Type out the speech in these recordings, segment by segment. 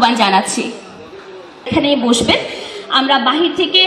আহ্বান জানাচ্ছি এখানে বসবেন আমরা বাহির থেকে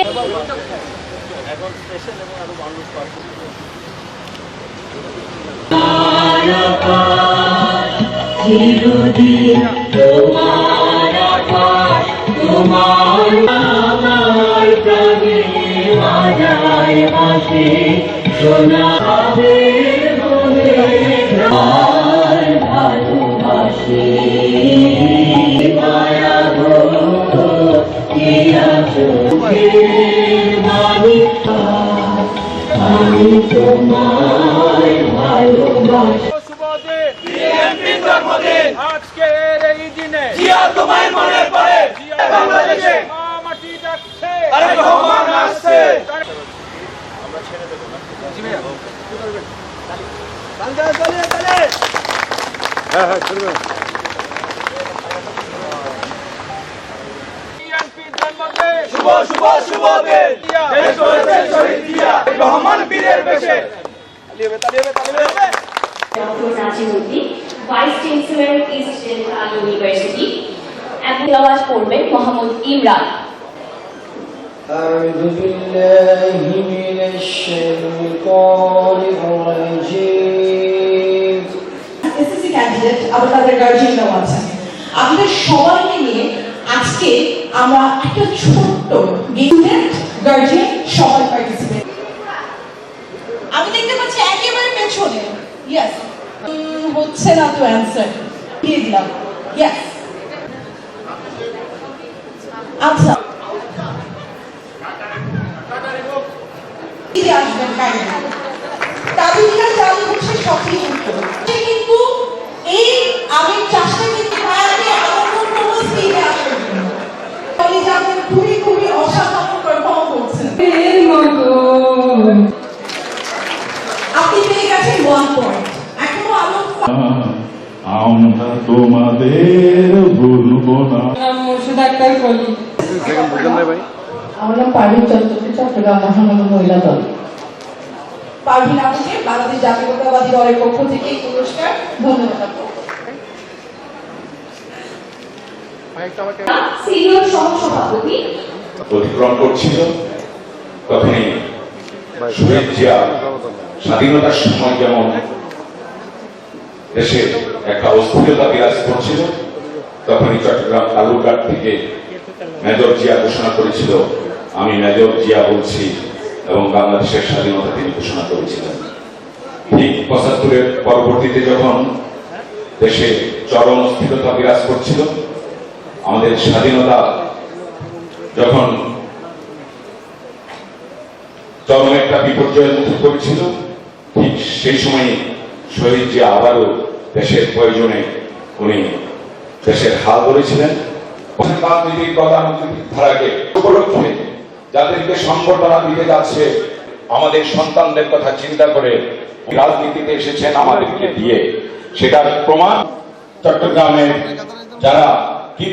সুবাদে বিএনপির জন্মদিন আজকের এই দিনে জিয়া তোমার মনের পড়ে বাংলাদেশে মা মাটি ডাকছে আরে রহমান আসছে আমরা ছেড়ে দেব না জি ভাইয়া চালিয়ে চালিয়ে চালিয়ে হ্যাঁ হ্যাঁ ছেড়ে শুভ শুভ শুভ দিন দেশ করেছে শহীদ জিয়া রহমান বীরের বেশে তালিয়ে হবে তালিয়ে হবে তালিয়ে হবে doctor Nazimuddin vice chancellor East Delta University এবং আওয়াজ করবেন মোহাম্মদ ইমরান أعوذ بالله من الشيطان الرجيم এসএসসি ক্যান্ডিডেট আবার তাদের গার্জিয়ানরাও আছেন আপনাদের সবাইকে নিয়ে আজকে আমরা একটা ছোট্ট স্টুডেন্ট গার্জিয়ান সবাই পার্টিসিপেট আমি দেখতে পাচ্ছি একেবারে পেছনে। ইয়েস হচ্ছে না তো অ্যান্সার দিয়ে দিলাম। ইয়েস আচ্ছা। আসবেন, কাইন্ডলি। আমার নাম পারভিন চট্টোপাধ্যায় চট্টগ্রাম মহানগর মহিলা দল। পারভিন আপুকে বাংলাদেশ জাতীয়তাবাদী দলের পক্ষ থেকে এই পুরস্কার ধন্যবাদ। সিনিয়র সহসভাপতি। অতিক্রম করছিল। তখনই শহীদ জিয়া স্বাধীনতার সময় যেমন দেশে একটা অস্থিরতা বিরাজ করছিল তখনই চট্টগ্রাম তালুকার থেকে মেজর জিয়া ঘোষণা করেছিল, আমি মেজর জিয়া বলছি এবং বাংলাদেশের স্বাধীনতা তিনি ঘোষণা করেছিলেন। ঠিক পঁচাত্তরের পরবর্তীতে যখন দেশে চরম অস্থিরতা বিরাজ করছিল, আমাদের স্বাধীনতা যখন চরম একটা বিপর্যয়ের মুখে পড়েছিল, ঠিক সেই সময় শহীদ যে আবারও দেশের প্রয়োজনে উনি দেশের হাল ধরেছিলেন রাজনীতির প্রধানমন্ত্রী ধারাকে উপলক্ষে যাদেরকে সংবর্ধনা দিতে যাচ্ছে, আমাদের সন্তানদের কথা চিন্তা করে রাজনীতিতে এসেছেন আমাদেরকে দিয়ে। সেটার প্রমাণ চট্টগ্রামের যারা কি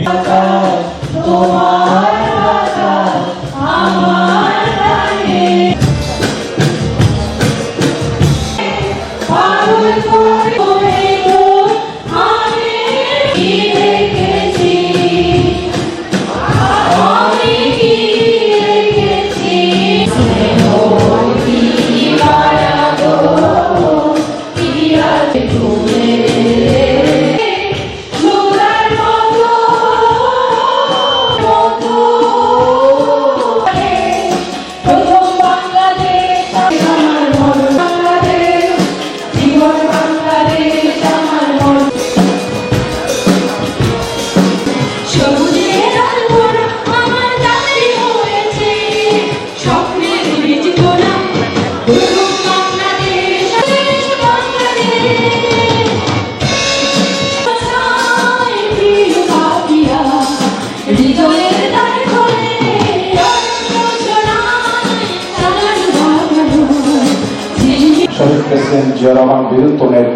প্রেসিডেন্ট জিয়া রহমান বীরুত্তমের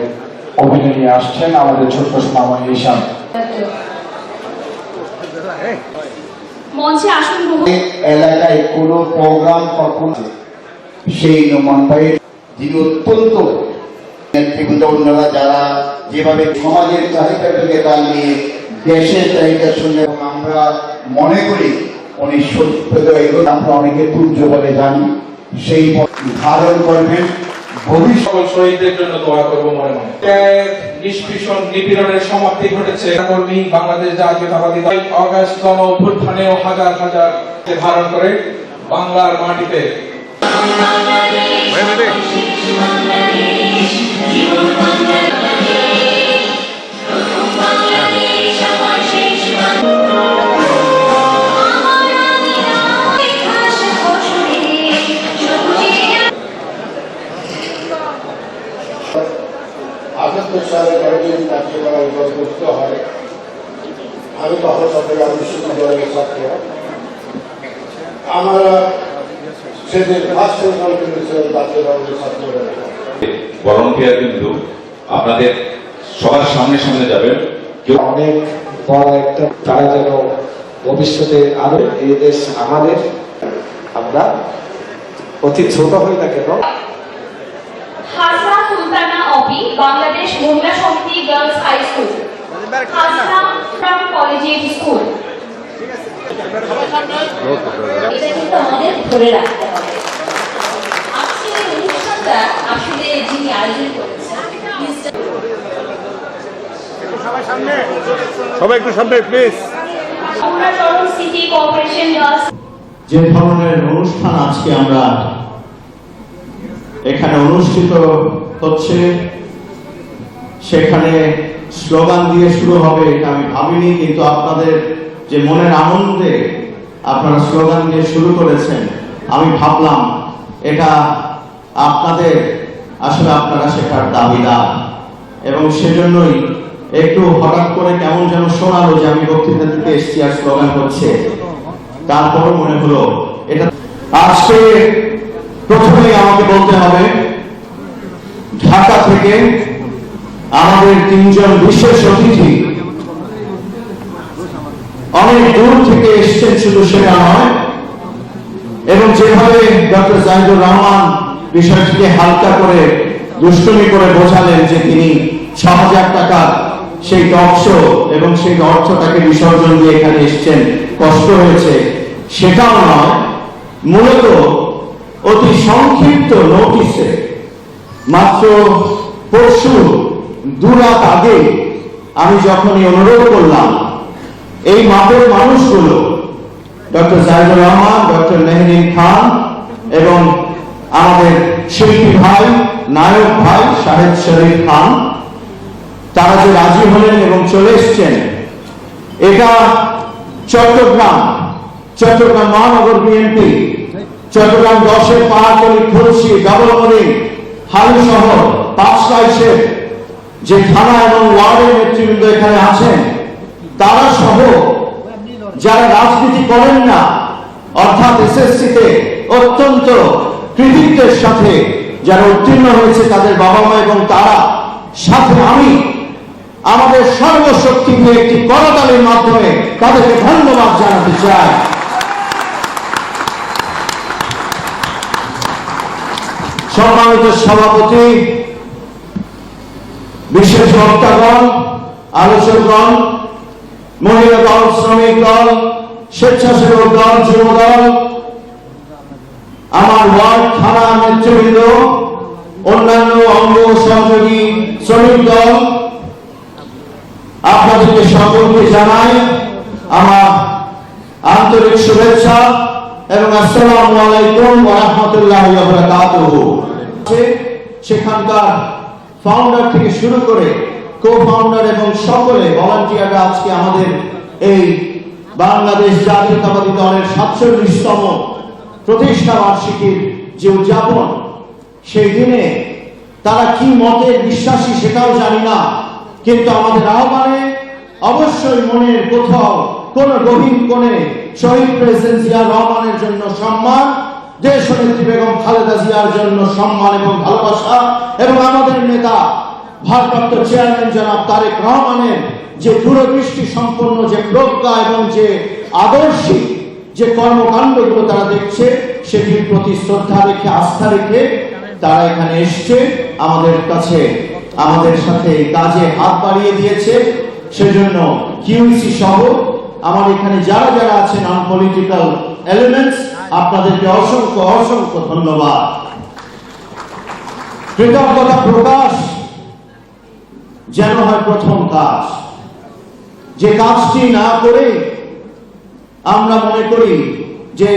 অভিনয় নিয়ে আসছেন আমাদের ছোট্ট ঈশান মঞ্চে আসন এলাকায় কোনো প্রোগ্রাম কখন সেই নোমান যিনি অত্যন্ত নেতৃবৃন্দ অন্যরা যারা যেভাবে সমাজের চাহিদাটাকে তাল নিয়ে দেশের চাহিদা শুনে আমরা মনে করি উনি সত্য আমরা অনেকে পূজ্য বলে জানি। সেই ধারণ করবেন। ভবিষ্যৎ শহীদদের জন্য দোয়া সমাপ্তি ঘটেছে। কর্মী, বাংলাদেশ জাতীয়তাবাদী দল, অগাস্ট গণ অভ্যুত্থানেও হাজার হাজার ধারণ করে বাংলার মাটিতে। দেশ আমাদের আমরা অতি ছোট হই না কেন হাসনা সুলতানা অপি বাংলাদেশ মহিলা সমিতি girls high school. Hasna from collegiate school. এটা কিন্তু আমাদের ধরে রাখতে হবে। আজকের অনুষ্ঠানটা আসলে যিনি আয়োজন করেছেন Mr. অমরাচরণ সিটি কর্পোরেশন গার্লস যে ধরনের অনুষ্ঠান আজকে আমরা এখানে অনুষ্ঠিত হচ্ছে, সেখানে স্লোগান দিয়ে শুরু হবে এটা আমি ভাবিনি, কিন্তু আপনাদের যে মনের আনন্দে আপনারা স্লোগান দিয়ে শুরু করেছেন, আমি ভাবলাম এটা আপনাদের, আসলে আপনারা শেখার দাবিদার। এবং সেজন্যই একটু হঠাৎ করে কেমন যেন শোনালো যে আমি বক্তৃতা দিতে এসছি আর স্লোগান হচ্ছে তারপর মনে হলো, এটা আজকে প্রথমেই আমাকে বলতে হবে, ঢাকা থেকে আমাদের তিনজন বিশেষ অতিথি অনেক দূর থেকে এসছেন, শুধু সেটা নয়, এবং যেভাবে ডক্টর জাহিদুর রহমান বিষয়টিকে হালকা করে দুষ্টমি করে বোঝালেন যে তিনি ছ হাজার টাকার সেই টকশ এবং সেই অর্থটাকে বিসর্জন দিয়ে এখানে এসছেন। কষ্ট হয়েছে। সেটাও নয়, মূলত অতি সংক্ষিপ্ত নোটিশে মাত্র পরশু দু রাত আগে আমি যখনই অনুরোধ করলাম, এই মাপের মানুষগুলো, ডক্টর জাহিদুর রহমান, ডক্টর মেহদিন খান এবং আমাদের শিল্পী ভাই, নায়ক ভাই, শাহেদ শরীফ খান তারা যে রাজি হলেন এবং চলে এসছেন, এটা চট্টগ্রাম চট্টগ্রাম মহানগর বিএনপি, চট্টগ্রাম দশের পাহাড়তলি খুলশি ডাবলমরিং হালু শহর পাঁচলাইশের যে থানা এবং ওয়ার্ডের নেতৃবৃন্দ এখানে আছেন, তারা সহ যারা রাজনীতি করেন না, অর্থাৎ এসএসসিতে অত্যন্ত কৃতিত্বের সাথে যারা উত্তীর্ণ হয়েছে তাদের বাবা মা এবং তারা, সাথে আমি আমাদের সর্বশক্তি দিয়ে একটি করতালির মাধ্যমে তাদেরকে ধন্যবাদ জানাতে চাই। সম্মানিত সভাপতি, বিশেষ বক্তাগণ, আলোচকগণ, মহিলা দল, শ্রমিক দল, স্বেচ্ছাসেবক দল, যুব দল, আমার ওয়ার্ড, থানা নেতৃবৃন্দ, অন্যান্য অঙ্গ সহযোগী শ্রমিক দল আপনাদেরকে সকলকে জানাই আমার আন্তরিক শুভেচ্ছা এবং আসসালামু আলাইকুম ওয়া রাহমাতুল্লাহি ওয়া বারাকাতুহু। সেখানকার ফাউন্ডার থেকে শুরু করে কো ফাউন্ডার এবং সকলে ভলান্টিয়াররা আজকে আমাদের এই বাংলাদেশ জাতীয়তাবাদী দলের সাতচল্লিশতম প্রতিষ্ঠা বার্ষিকীর যে উদযাপন, সেই দিনে তারা কি মতে বিশ্বাসী সেটাও জানি না। কিন্তু আমাদের আহ্বানে অবশ্যই মনের কোথাও কোন গভীর কোণে শহীদ প্রেসিডেন্ট রহমানের জন্য সম্মান, দেশ নেত্রী বেগম খালেদা জিয়ার জন্য সম্মান এবং ভালোবাসা এবং আমাদের নেতা, ভারপ্রাপ্ত চেয়ারম্যান জনাব তারেক রহমানের যে দূরদৃষ্টি সম্পন্ন, যে প্রজ্ঞা এবং যে আদর্শিক যে কর্মকাণ্ডগুলো তারা দেখছে, সেটির প্রতি শ্রদ্ধা রেখে, আস্থা রেখে তারা এখানে এসছে। আমাদের কাছে আমাদের সাথে কাজে হাত বাড়িয়ে দিয়েছে। সেজন্য কিউসি সহ আমার এখানে যারা যারা আছেন নন পলিটিক্যাল এলিমেন্টস আপনাদেরকে অসংখ্য অসংখ্য ধন্যবাদ। কৃতজ্ঞতা প্রকাশ যেন হয় প্রথম কাজ। যে কাজটি না করে আমরা মনে করি যে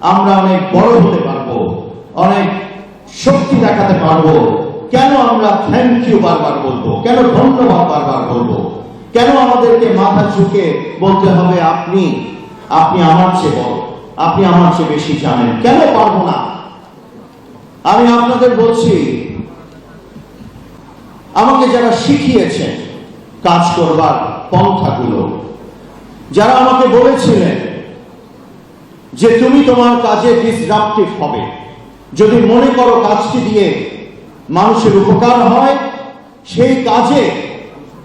আমরা অনেক বড় হতে পারব, অনেক শক্তি দেখাতে পারব। কেন আমরা থ্যাংক ইউ বারবার বলব? কেন ধন্যবাদ বারবার বলব? কেন আমাদেরকে মাথা ঝুঁকে বলতে হবে, আপনি আপনি আমার চেয়ে বড়, আপনি আমার চেয়ে বেশি জানেন কেন পারব না? আমি আপনাদের বলছি, আমাকে যারা শিখিয়েছেন কাজ করবার পন্থাগুলো, যারা আমাকে বলেছিলেন যে তুমি তোমার কাজে ডিসরাপটিভ হবে, যদি মনে করো কাজটি দিয়ে মানুষের উপকার হয়, সেই কাজে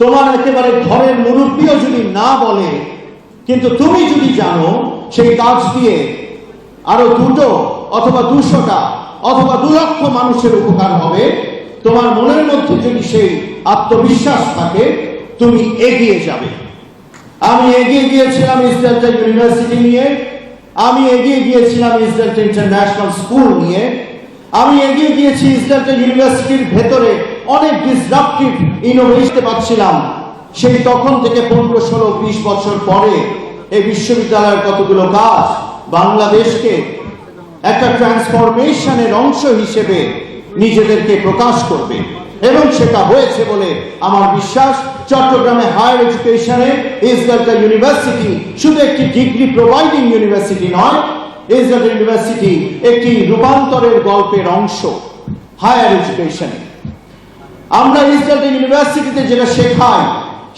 তোমার একেবারে ঘরের মুরব্বীও যদি না বলে, কিন্তু তুমি যদি জানো, সেই কাজ দিয়ে আরও দুটো অথবা দুশোটা অথবা দু লক্ষ মানুষের উপকার হবে, তোমার মনের মধ্যে যদি সেই আত্মবিশ্বাস থাকে, তুমি এগিয়ে যাবে। আমি এগিয়ে গিয়েছিলাম ইসরায়েলটা ইউনিভার্সিটি নিয়ে, আমি এগিয়ে গিয়েছিলাম ইসরায়েলটা ইন্টারন্যাশনাল স্কুল নিয়ে আমি এগিয়ে গিয়েছি ইসরায়েলটা ইউনিভার্সিটির ভেতরে। অনেক ডিসরাপটিভ ইনোভেশন পাচ্ছিলাম সেই তখন থেকে পনেরো, ষোলো, বিশ বছর পরে এই বিশ্ববিদ্যালয়ের কতগুলো কাজ বাংলাদেশকে একটা ট্রান্সফরমেশনের অংশ হিসেবে নিজেদেরকে প্রকাশ করবে। এবং সেটা হয়েছে বলে আমার বিশ্বাস চট্টগ্রামে হায়ার এডুকেশনে ইসরায়েলটা ইউনিভার্সিটি শুধু একটি ডিগ্রি প্রোভাইডিং ইউনিভার্সিটি নয় ইসরায়েল ইউনিভার্সিটি একটি রূপান্তরের গল্পের অংশ হায়ার এডুকেশনে আমরা ইসরায়েল ইউনিভার্সিটিতে যেটা শেখাই,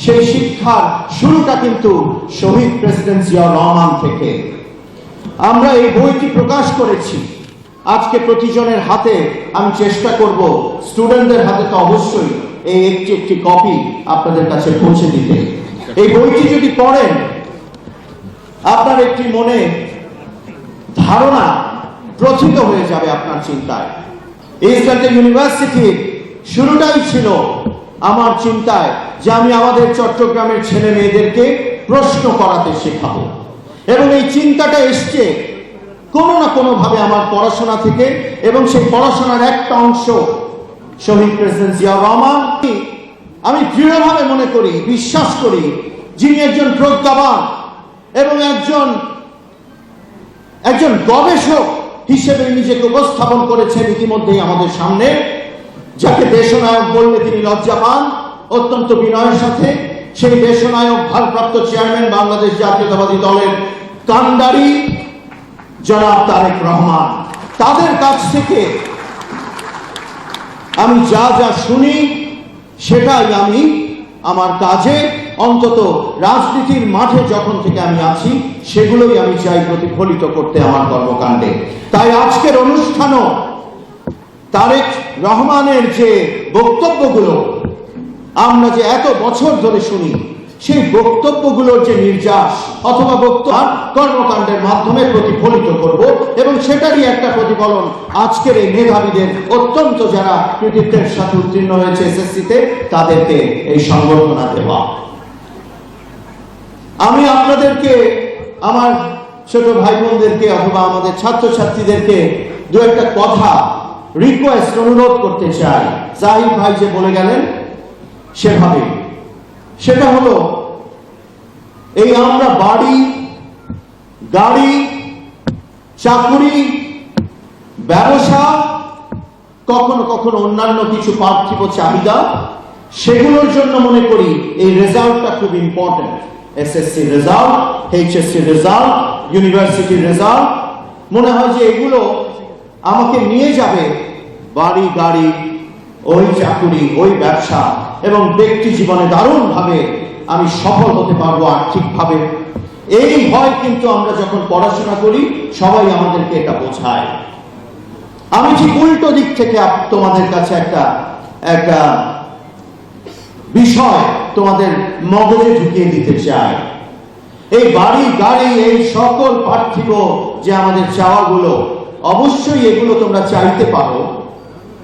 সেই শিক্ষার শুরুটা কিন্তু শহীদ প্রেসিডেন্ট রহমান থেকে। আমরা এই বইটি প্রকাশ করেছি। আজকে প্রতিজনের হাতে আমি চেষ্টা করব স্টুডেন্টদের হাতে তো অবশ্যই এই একটি একটি কপি আপনাদের কাছে পৌঁছে দিতে। এই বইটি যদি পড়েন, আপনার একটি মনে ধারণা প্রথিত হয়ে যাবে আপনার চিন্তায়। ইসরায়েল ইউনিভার্সিটির শুরুটাই ছিল আমার চিন্তায় যে আমি আমাদের চট্টগ্রামের ছেলে মেয়েদেরকে প্রশ্ন করাতে শেখাবো। এবং এই চিন্তাটা এসছে কোনো না কোনোভাবে আমার পড়াশোনা থেকে এবং সেই পড়াশোনার একটা অংশ শহীদ প্রেসিডেন্ট জিয়া রহমান। আমি দৃঢ়ভাবে মনে করি, বিশ্বাস করি, যিনি একজন প্রজ্ঞাবান এবং একজন একজন গবেষক হিসেবে নিজেকে উপস্থাপন করেছেন ইতিমধ্যেই আমাদের সামনে, যাকে দেশনায়ক বললে তিনি লজ্জা পান। অত্যন্ত বিনয়ের সাথে সেই দেশনায়ক ভারপ্রাপ্ত চেয়ারম্যান বাংলাদেশ জাতীয়তাবাদী দলের কান্ডারি জনাব তারেক রহমান। তাদের কাছ থেকে আমি যা যা শুনি, সেটাই আমি আমার কাজে অন্তত রাজনীতির মাঠে যখন থেকে আমি আছি, সেগুলোই আমি চাই প্রতিফলিত করতে আমার কর্মকাণ্ডে। তাই আজকের অনুষ্ঠানও তারেক রহমানের যে বক্তব্যগুলো, আমরা যে এত বছর ধরে শুনি, সেই বক্তব্যগুলোর যে নির্যাস অথবা বক্তব্য কর্মকাণ্ডের মাধ্যমে প্রতিফলিত করব এবং সেটারই একটা প্রতিফলন আজকের এই মেধাবীদের অত্যন্ত যারা কৃতিত্বের সাথে উত্তীর্ণ হয়েছে এসএসসিতে, তাদেরকে এই সংবর্ধনা দেওয়া। আমি আপনাদেরকে, আমার ছোট ভাই বোনদেরকে অথবা আমাদের ছাত্রছাত্রীদেরকে দু একটা কথা রিকোয়েস্ট অনুরোধ করতে চাই। জাহিদ ভাই যে বলে গেলেন, সেভাবে। সেটা হলো, এই আমরা বাড়ি, গাড়ি, চাকুরি, ব্যবসা, কখনো কখনো অন্যান্য কিছু পার্থিব চাহিদা, সেগুলোর জন্য মনে করি এই রেজাল্টটা খুব important SSC result HSC result university result মনে হয় যে এগুলো আমাকে নিয়ে যাবে বাড়ি, গাড়ি, ওই চাকুরি, ওই ব্যবসা এবং ব্যক্তি জীবনে দারুণভাবে আমি সফল হতে পারব আর্থিকভাবে। এই ভয় কিন্তু আমরা যখন পড়াশোনা করি, সবাই আমাদেরকে এটা বোঝায়। আমি ঠিক উল্টো দিক থেকে তোমাদের কাছে একটা একটা বিষয় তোমাদের মগজে ঢুকিয়ে দিতে চাই। এই বাড়ি গাড়ি, এই সকল পার্থিব যে আমাদের চাওয়াগুলো, অবশ্যই এগুলো তোমরা চাইতে পারো,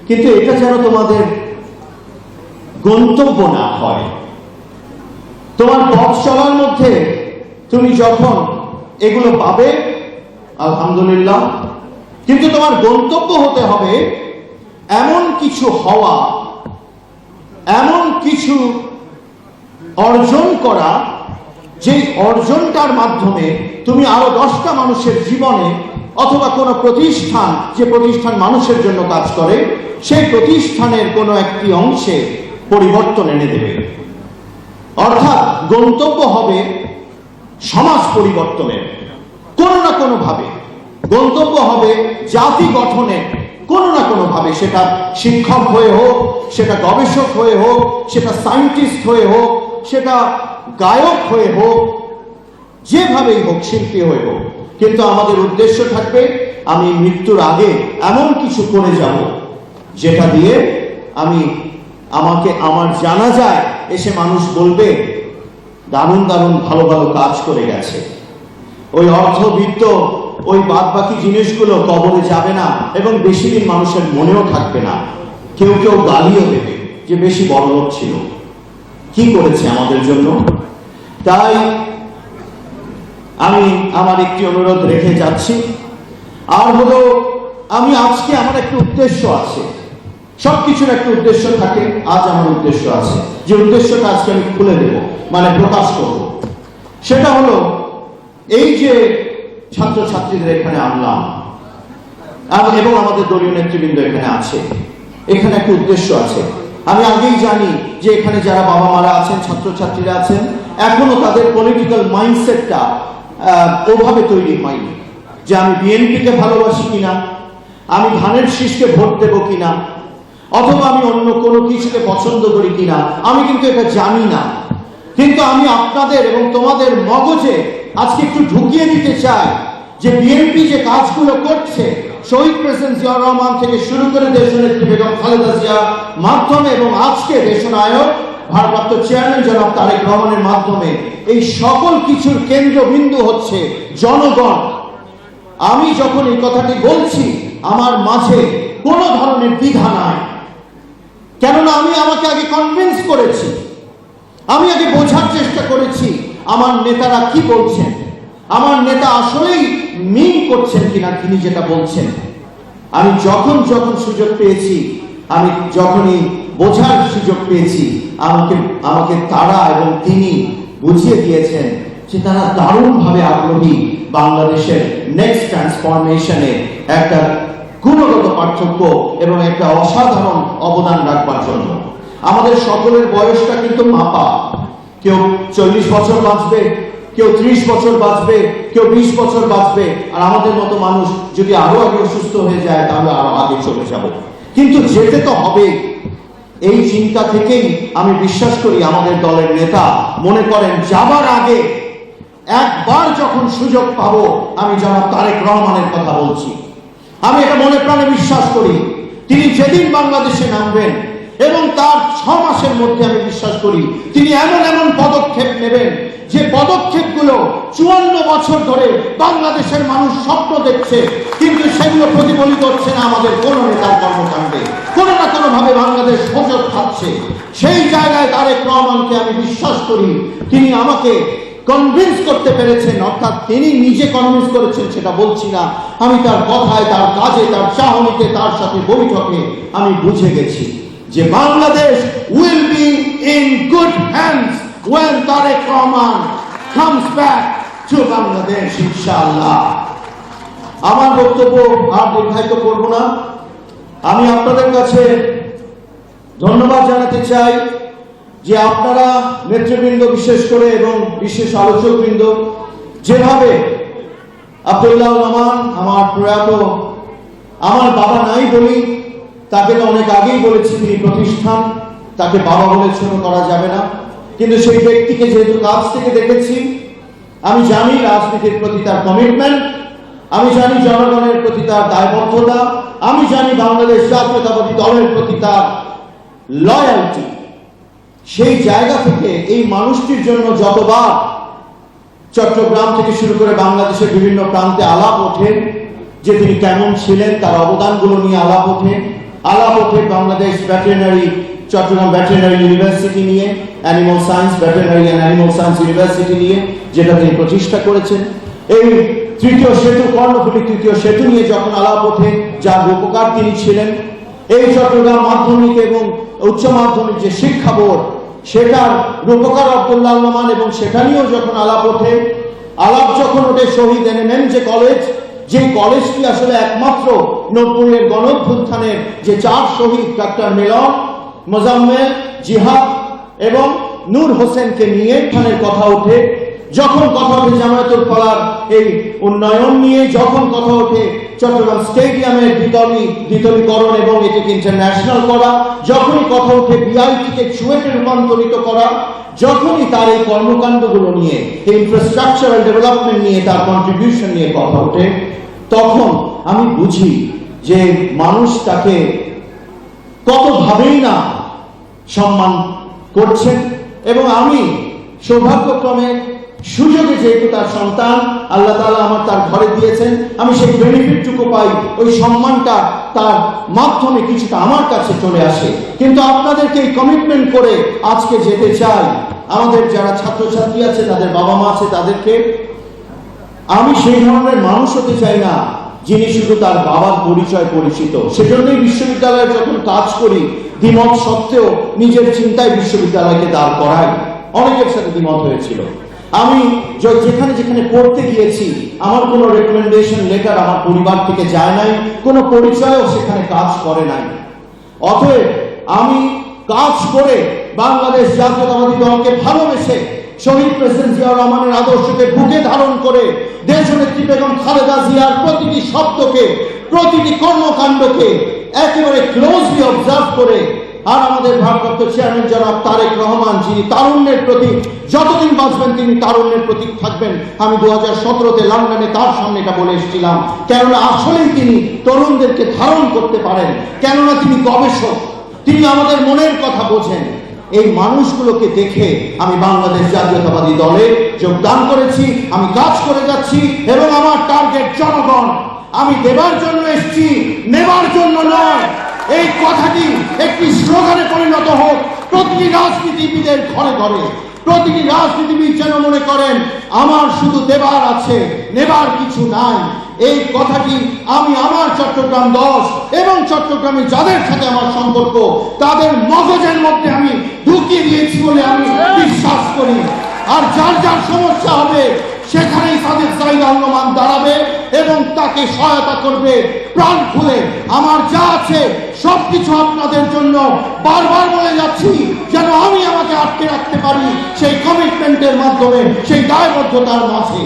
কিন্তু এটা যেন তোমাদের গন্তব্য না হয়। তোমার পথ চলার মধ্যে তুমি যখন এগুলো পাবে, আলহামদুলিল্লাহ, কিন্তু তোমার গন্তব্য হতে হবে এমন কিছু হওয়া এমন কিছু অর্জন করা যে অর্জনটার মাধ্যমে তুমি আরও দশটা মানুষের জীবনে অথবা কোনো প্রতিষ্ঠান, যে প্রতিষ্ঠান মানুষের জন্য কাজ করে, সেই প্রতিষ্ঠানের কোনো একটি অংশে পরিবর্তন এনে দেবে। অর্থাৎ গন্তব্য হবে সমাজ পরিবর্তনের। কোনো না কোনোভাবে। গন্তব্য হবে জাতি গঠনের। কোনো না কোনোভাবে সেটা শিক্ষক হয়ে হোক, সেটা গবেষক হয়ে হোক, সেটা সায়েন্টিস্ট হয়ে হোক, সেটা গায়ক হয়ে হোক, যেভাবেই হোক, শিল্পী হয়ে হোক। কিন্তু আমাদের উদ্দেশ্য থাকবে, আমি মৃত্যুর আগে এমন কিছু করে যাব, যেটা দিয়ে আমি আমাকে আমার জানা যায়, এসে মানুষ বলবে, দারুণ দারুণ ভালো ভালো কাজ করে গেছে। ওই অর্থবিত্ত ওই বাদ বাকি জিনিসগুলো কবরে যাবে না এবং বেশি দিন মানুষের মনেও থাকবে না। কেউ কেউ গালিও দেবে যে বেশি বড় লোক ছিল। কি করেছে আমাদের জন্য? তাই আমি আমার একটি অনুরোধ রেখে যাচ্ছি। আর হলো, আমি আজকে আমার একটা উদ্দেশ্য আছে। সবকিছুর একটা উদ্দেশ্য থাকে, আজ আমার উদ্দেশ্য আছে। যে উদ্দেশ্যটা আজকে আমি খুলে দেব মানে প্রকাশ করব। সেটা হলো, এই যে ছাত্রছাত্রীদের এখানে আনলাম। এবং আমাদের দলীয় নেতৃবৃন্দ এখানে আছে। এখানে একটা উদ্দেশ্য আছে। আমি আগেই জানি যে এখানে যারা বাবা মারা আছেন, ছাত্রছাত্রীরা আছেন, এখনও তাদের পলিটিক্যাল মাইন্ডসেটটা ওভাবে তৈরি হয়নি। যে আমি বিএনপিকে ভালোবাসি কিনা, আমি ধানের শীষকে ভোট দেবো কিনা, অথবা আমি অন্য কোনো কিছুকে পছন্দ করি কিনা, আমি কিন্তু এটা জানি না। কিন্তু আমি আপনাদের এবং তোমাদের মগজে আজকে একটু ঢুকিয়ে দিতে চাই যে বিএনপি যে কাজগুলো করছে, শহীদ প্রেসিডেন্ট জিয়া রহমান থেকে শুরু করে দেশনেত্রী বেগম খালেদা জিয়া মাধ্যমে এবং আজকে দেশনায়ক ভারপ্রাপ্ত চেয়ারম্যান জনাব তারেক রহমানের মাধ্যমে এই সকল কিছুর কেন্দ্রবিন্দু হচ্ছে জনগণ। আমি যখন এই কথাটি বলছি, আমার মাঝে কোনো ধরনের দ্বিধা নাই। কেননা আমি আমাকে আগে কনভিন্স করেছি, আমি আগে বোঝার চেষ্টা করেছি আমার নেতারা কি বলছেন? আমার নেতা আসলেই মিন করছেন কিনা তিনি যেটা বলছেন? আমি যখন যখন সুযোগ পেয়েছি, আমি যখনই বোঝার সুযোগ পেয়েছি, আমাকে আমাকে তারা এবং তিনি বুঝিয়ে দিয়েছেন যে তারা দারুণভাবে আগ্রহী বাংলাদেশের নেক্সট ট্রান্সফরমেশনে একটা গুণগত পার্থক্য এবং একটা অসাধারণ অবদান রাখবার জন্য। আমাদের সকলের বয়সটা কিন্তু মাপা। কেউ চল্লিশ বছর বাঁচবে, কেউ ত্রিশ বছর বাঁচবে, কেউ বিশ বছর বাঁচবে। আর আমাদের মতো মানুষ যদি আরও আগে অসুস্থ হয়ে যায়, তাহলে আরও আগে চলে যাব। কিন্তু যেতে তো হবে। এই চিন্তা থেকেই আমি বিশ্বাস করি আমাদের দলের নেতা মনে করেন, যাবার আগে একবার যখন সুযোগ পাবো, আমি জনাব তারেক রহমানের কথা বলছি। আমি এটা মনে প্রাণে বিশ্বাস করি। তিনি যেদিন বাংলাদেশে নামবেন এবং তার ছ মাসের মধ্যে আমি বিশ্বাস করি, তিনি এমন এমন পদক্ষেপ নেবেন যে পদক্ষেপগুলো চুয়ান্ন বছর ধরে বাংলাদেশের মানুষ স্বপ্ন দেখছে, কিন্তু সেগুলো প্রতিফলিত হচ্ছে না আমাদের কোন নেতার কর্মকাণ্ডে। কোনো না কোনো ভাবে বাংলাদেশ হোঁচট খাচ্ছে সেই জায়গায় তারেক রহমানকে আমি বিশ্বাস করি, তিনি আমাকে কনভিন্স করতে পেরেছেন, অর্থাৎ তিনি নিজে কনভিন্স করেছেন, সেটা বলছি না। আমি তার কথায়, তার কাজে, তার চাহনিতে, তার সাথে বৈঠকে আমি বুঝে গেছি। যে Bangladesh will be in good hands when Tarique Rahman comes back to Bangladesh ইনশাআল্লাহ আমার বক্তব্য আর দীর্ঘায়িত করব না। আমি আপনাদের কাছে ধন্যবাদ জানাতে চাই যে আপনারা নেতৃবৃন্দ, বিশেষ করে এবং বিশেষ আলোচকবৃন্দ, যেভাবে আব্দুল্লাহ রহমান, আমার প্রয়াত, আমার বাবা নাই বলি তাকে তো অনেক আগেই বলেছি তিনি প্রতিষ্ঠান, তাকে বাবা বলে ছোট করা যাবে না। কিন্তু সেই ব্যক্তিকে যেহেতু কাছ থেকে দেখেছি, আমি জানি রাজনীতির প্রতি তার কমিটমেন্ট আমি জানি জনগণের প্রতি তার দায়বদ্ধতা, আমি জানি বাংলাদেশ জাতীয়তাবাদী দলের প্রতি তার লয়্যালটি সেই জায়গা থেকে এই মানুষটির জন্য যতবার চট্টগ্রাম থেকে শুরু করে বাংলাদেশের বিভিন্ন প্রান্তে আলাপ ওঠেন যে তিনি কেমন ছিলেন, তার অবদানগুলো নিয়ে আলাপ ওঠে আলাপ Bangladesh veterinary, Chittagong veterinary university নিয়ে, animal science veterinary and animal science university নিয়ে, যেটা তিনি প্রতিষ্ঠা করেছেন। এই তৃতীয় সেতু, কর্ণফুলী তৃতীয় সেতু নিয়ে যখন আলাপ যার উপকার তিনি ছিলেন, এই চট্টগ্রাম মাধ্যমিক এবং উচ্চ মাধ্যমিক যে শিক্ষা বোর্ড, সেটার রূপকার আব্দুল্লাহ রহমান এবং সেখানেও যখন আলাপ ওঠে, আলাপ যখন ওঠে, শহীদ এনএমএম যে কলেজ যে কলেজটি আসলে একমাত্র নব্বইয়ের গণভ্যুত্থানের যে চার শহীদ ডাক্তার মিলন, মোজাম্মেল, জিহাদ এবং নূর হোসেনকে নিয়ে এখানের কথা ওঠে। যখন কথা ওঠে জামায়াতুল ফলার এই উন্নয়ন নিয়ে, যখন কথা ওঠে চট্টগ্রাম স্টেডিয়ামের দ্বিতলি, দ্বিতলীকরণ এবং এটিকে ইন্টারন্যাশনাল করা, যখনই কথা ওঠে বিআইটিকে চুয়েটে রূপান্তরিত করা যখনই তার এই কর্মকাণ্ডগুলো নিয়ে ইনফ্রাস্ট্রাকচারাল ডেভেলপমেন্ট নিয়ে, তার কন্ট্রিবিউশন নিয়ে কথা ওঠে, তখন আমি বুঝি যে মানুষ তাকে কতভাবেই না সম্মান করছেন এবং আমি সৌভাগ্যক্রমে সুযোগে যেহেতু তার সন্তান, আল্লাহ তাআলা আমার তার ঘরে দিয়েছেন, আমি সেই বেনিফিটটুকু পাই, ওই সম্মানটা তার মাধ্যমে কিছুটা আমার কাছে চলে আসে। কিন্তু আপনাদেরকে এই কমিটমেন্ট করে আজকে যেতে চাই। আমাদের যারা ছাত্রছাত্রী আছে, তাদের বাবা মা আছে, তাদেরকে আমি সেই ধরনের মানুষ হতে চাই না, যিনি শুধু তার বাবার পরিচয় পরিচিত। সেজন্যই বিশ্ববিদ্যালয়ে যখন কাজ করি, দ্বিমত সত্ত্বেও নিজের চিন্তায় বিশ্ববিদ্যালয়কে দাঁড় করাই। অনেকের সাথে দ্বিমত হয়েছিল। আমি যেখানে যেখানে পড়তে গিয়েছি, আমার কোনো রেকমেন্ডেশন লেটার আমার পরিবার থেকে যায় নাই, কোনো পরিচয়ও সেখানে কাজ করে নাই। অতএব আমি কাজ করে বাংলাদেশ জাতীয়তাবাদী দলকে ভালোবেসে শহীদ প্রেসিডেন্ট জিয়াউর রহমানের আদর্শকে বুকে ধারণ করে দেশনেত্রী বেগম খালেদা জিয়ার প্রতিটি শব্দকে, প্রতিটি কর্মকাণ্ডকে একেবারে ক্লোজলি অবজার্ভ করে আর আমাদের ভারপ্রাপ্ত চেয়ারম্যান জনাব তারেক রহমান যিনি তারুণ্যের প্রতি যতদিন বাঁচবেন তিনি তারুণ্যের প্রতীক থাকবেন। আমি দু হাজার সতেরোতে লন্ডনে তার সামনে এটা বলে এসেছিলাম। কেননা আসলেই তিনি তরুণদেরকে ধারণ করতে পারেন। কেননা তিনি গবেষক। তিনি আমাদের মনের কথা বোঝেন। এই মানুষগুলোকে দেখে আমি বাংলাদেশ জাতীয়তাবাদী দলে যোগদান করেছি, আমি কাজ করে যাচ্ছি এবং আমার টার্গেট জনগণ। আমি দেবার জন্য এসেছি, নেবার জন্য নয়। এই কথাটি একটি স্লোগানে পরিণত হোক। প্রতিটি রাজনীতিবিদের ঘরে ঘরে প্রতিটি রাজনীতিবিদ যেন মনে করেন আমার শুধু দেবার আছে নেবার কিছু নাই। এই কথাটি আমি আমার চট্টগ্রাম দশ এবং চট্টগ্রামে যাদের সাথে আমার সম্পর্ক তাদের মগজের মধ্যে আমি ঢুকিয়ে দিয়েছি বলে আমি বিশ্বাস করি। আর যার যার সমস্যা হবে সেখানেই তাদের চাহিদা অনুমান দাঁড়াবে এবং তাকে সহায়তা করবে। প্রাণ খুলে, আমার যা আছে সবকিছু আপনাদের জন্য বারবার বলে যাচ্ছি, যেন আমি আমাকে আটকে রাখতে পারি সেই কমিটমেন্টের মাধ্যমে, সেই দায়বদ্ধতার মাঝে।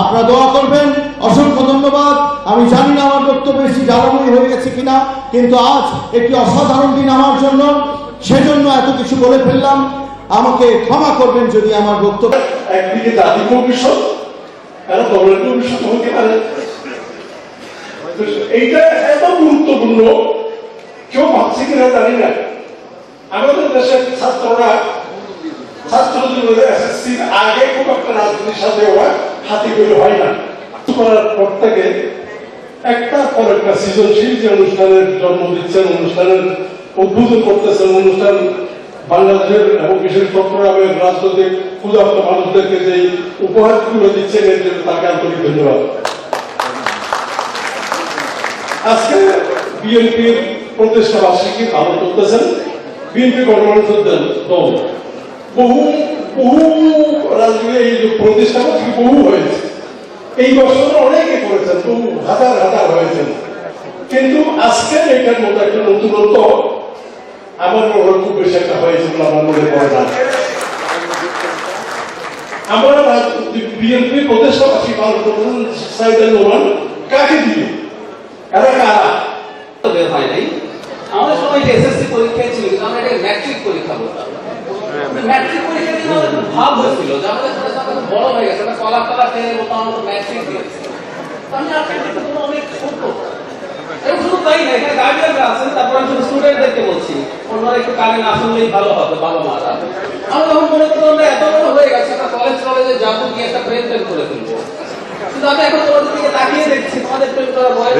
আপনারা দোয়া করবেন। অসংখ্য ধন্যবাদ। আমি জানি না আমার বক্তব্য বেশি জ্বালাময় হয়ে গেছে কিনা, কিন্তু আজ একটি অসাধারণ দিন আমার জন্য। সেজন্য এত কিছু বলে ফেললাম। আমাকে ক্ষমা করবেন যদি আমার বক্তব্য একদিকে জাতি কমিশন একটা দলের কমিশন হতে পারে এইটা এত গুরুত্বপূর্ণ, কেউ ভাবছে কিনা জানি না। আমাদের দেশের ছাত্ররা ছাত্র আগে খুব একটা রাজনীতির সাথে ওরা হাতি করে হয় না। করার পর একটা পর একটা সৃজনশীল যে অনুষ্ঠানের জন্ম দিচ্ছেন, অনুষ্ঠানের উদ্বোধন অনুষ্ঠান বাংলাদেশের এবং বিশেষ চট্টগ্রামের রাজনৈতিক ক্ষুদাপ্ত মানুষদেরকে যে উপহারগুলো দিচ্ছেন, এর জন্য তাকে আন্তরিক ধন্যবাদ। আজকে বিএনপির প্রতিষ্ঠা বার্ষিকী পালন করতেছেন। বিএনপি গণমানুষের দল। বহু বহু রাজনীতি এই যে প্রতিষ্ঠা বার্ষিকী বহু হয়েছে। এই বছর অনেকে করেছেন, বহু, হাজার হাজার হয়েছেন। কিন্তু আজকের এটার মতো একটা নতুনত্ব আমার মনে হয় খুব বেশি একটা হয়েছে বলে আমার মনে পড়ে না। আমরা বিএনপি করতেছেন সাইদাল নোমান কাকে এরা কারা? বের হয় নাই। আমাদের সময় যে এসএসসি পরীক্ষায় ছিল আমরা এটা ম্যাট্রিক পরীক্ষা বলতাম। ম্যাট্রিক পরীক্ষা নিয়ে আমাদের ভাব হয়েছিল যে আমাদের বড় হয়ে গেছে কলা কলা খেয়ে বলতাম ম্যাট্রিক কিন্তু অনেক ছোট এবং শুধু তাই না এখানে গার্ডিয়ানরা আছেন তারপর আমি শুধু স্টুডেন্টদেরকে বলছি। ওনারা একটু কানে না শুনলেই ভালো হবে বাবা মারা আমি তখন মনে করতাম আমরা এত বড় হয়ে গেছে একটা কলেজ কলেজে যাব গিয়ে একটা প্রেম প্রেম করে ফেলব। কিন্তু আমি এখন তোমাদের দিকে তাকিয়ে দেখছি তোমাদের প্রেম করা বয়স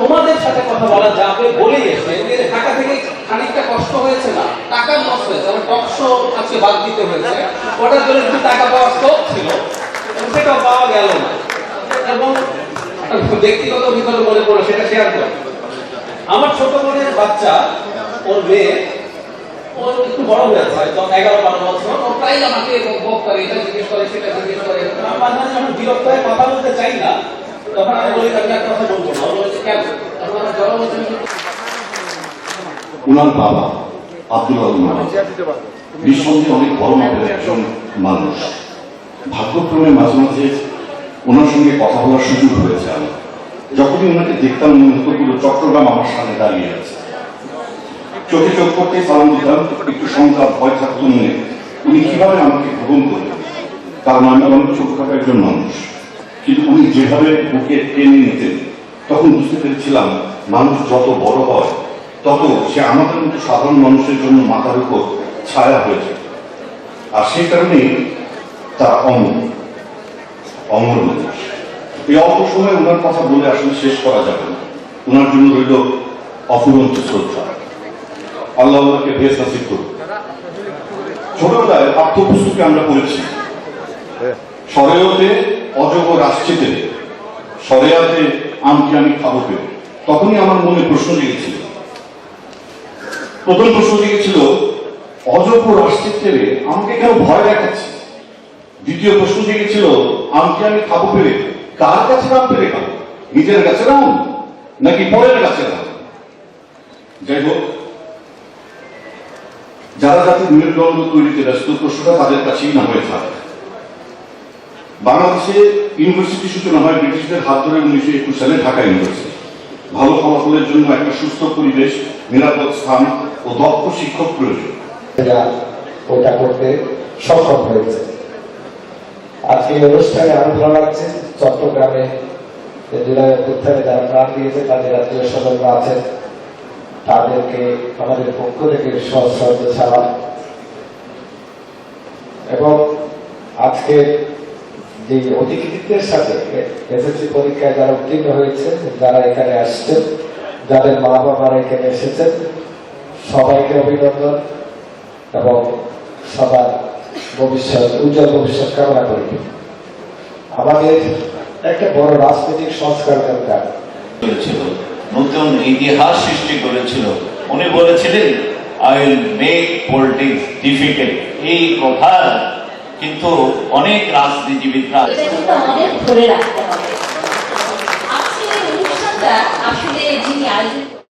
তোমাদের সাথে কথা বলা যাবে বলেই এসে ঢাকা থেকে খানিকটা কষ্ট হয়েছে না টাকা নষ্ট হয়েছে। আমার টক শো আজকে বাদ দিতে হয়েছে। ওটার জন্য একটু টাকা পাওয়ার স্কোপ ছিল সেটাও পাওয়া গেল না। এবং ব্যক্তিগত অভিজ্ঞতা মনে পড়ে সেটা শেয়ার করি। আমার ছোট বোনের বাচ্চা ওর মেয়ে ও একটু বড় হয়েছে তখন এগারো বারো বছর। ও প্রায় আমাকে বক করে এটা জিজ্ঞেস করে সেটা জিজ্ঞেস করে। আমার মাঝে মাঝে যখন বিরক্ত হয়ে কথা বলতে চাই না তখন আমি বলি আমি একটা কথা বলব না। বলছে কেন? তখন আমার জড় বলছে ওনার বাবা আব্দুল রহমান নিঃসন্দেহে অনেক বড় মাপের একজন মানুষ। ভাগ্যক্রমে মাঝে মাঝে ওনার সঙ্গে কথা বলার সুযোগ হয়েছে আমার। যখনই ওনাকে দেখতাম মনে হতো পুরো চট্টগ্রাম আমার সামনে দাঁড়িয়ে আছে। চোখে চোখ করতে সালাম দিতাম, একটু সংখ্যা ভয় থাকতো মনে। উনি কীভাবে আমাকে গ্রহণ করবেন কারণ আমি অনেক ছোটখাটো একজন মানুষ। কিন্তু উনি যেভাবে বুকে টেনে নিতেন, তখন বুঝতে পেরেছিলাম মানুষ যত বড় হয়, তত সে আমাদের মতো সাধারণ মানুষের জন্য মাথার উপর ছায়া হয়েছে। আর সেই কারণেই তারা অমর। অমর এই অল্প সময় ওনার কথা বলে আসলে শেষ করা যাবে না। ওনার জন্য রইল অফুরন্ত শ্রদ্ধা। আল্লাহ ওনাকে বেশ নাসিব করুন ছোটবেলায় পাঠ্যপুস্তকে আমরা পড়েছি সরেয়তে আসছে তেলে সরেয়াতে আমকে আমি খাব পেয়ে তখনই আমার মনে প্রশ্ন জেগেছিল। প্রথম প্রশ্ন জেগেছিল আসছে তেলে আমাকে কেন ভয় দেখাচ্ছে? দ্বিতীয় প্রশ্ন জেগেছিল আমকে আমি খাব পেরে? কার কাছে আম পেরে খাব? নিজের কাছে আম নাকি পরের কাছে আম যাই হোক, যারা জাতির মেরুদণ্ড তৈরিতে ব্যস্ত, প্রশ্নটা তাদের কাছেই না হয়ে থাকে। বাংলাদেশে ইউনিভার্সিটি সূচনা হয় ব্রিটিশদের হাত ধরে উনিশশো একুশ সালে ঢাকা ইউনিভার্সিটি। ভালো ফলাফলের জন্য একটা সুস্থ পরিবেশ, নিরাপদ স্থান ও দক্ষ শিক্ষক প্রয়োজন। ওটা করতে সক্ষম হয়েছে। আজকে এই অনুষ্ঠানে আরও ভালো লাগছে। চট্টগ্রামে যে জুলাই অভ্যুত্থানে যারা প্রাণ দিয়েছে, তাদের আত্মীয় স্বজনরা আছেন। তাদেরকে আমাদের পক্ষ থেকে সহস্রাব্দ ছাড়া এবং আজকে যে অতিথিদের সাথে এসএসসি পরীক্ষায় যারা উত্তীর্ণ হয়েছে, যারা এখানে আসছেন, যাদের মা বাবারা এখানে এসেছেন, সবাইকে অভিনন্দন এবং সবার ভবিষ্যৎ, উজ্জ্বল ভবিষ্যৎ কামনা করি। আমাদের একটা বড় রাজনৈতিক সংস্কার দরকার। করেছিল নতুন ইতিহাস সৃষ্টি করেছিল। উনি বলেছিলেন I will make politics difficult এই কথা কিন্তু অনেক রাজনীতিবিদরা আমাদের ধরে রাখতে হবে। আজকের অনুষ্ঠানটা আসলে যিনি আয়োজন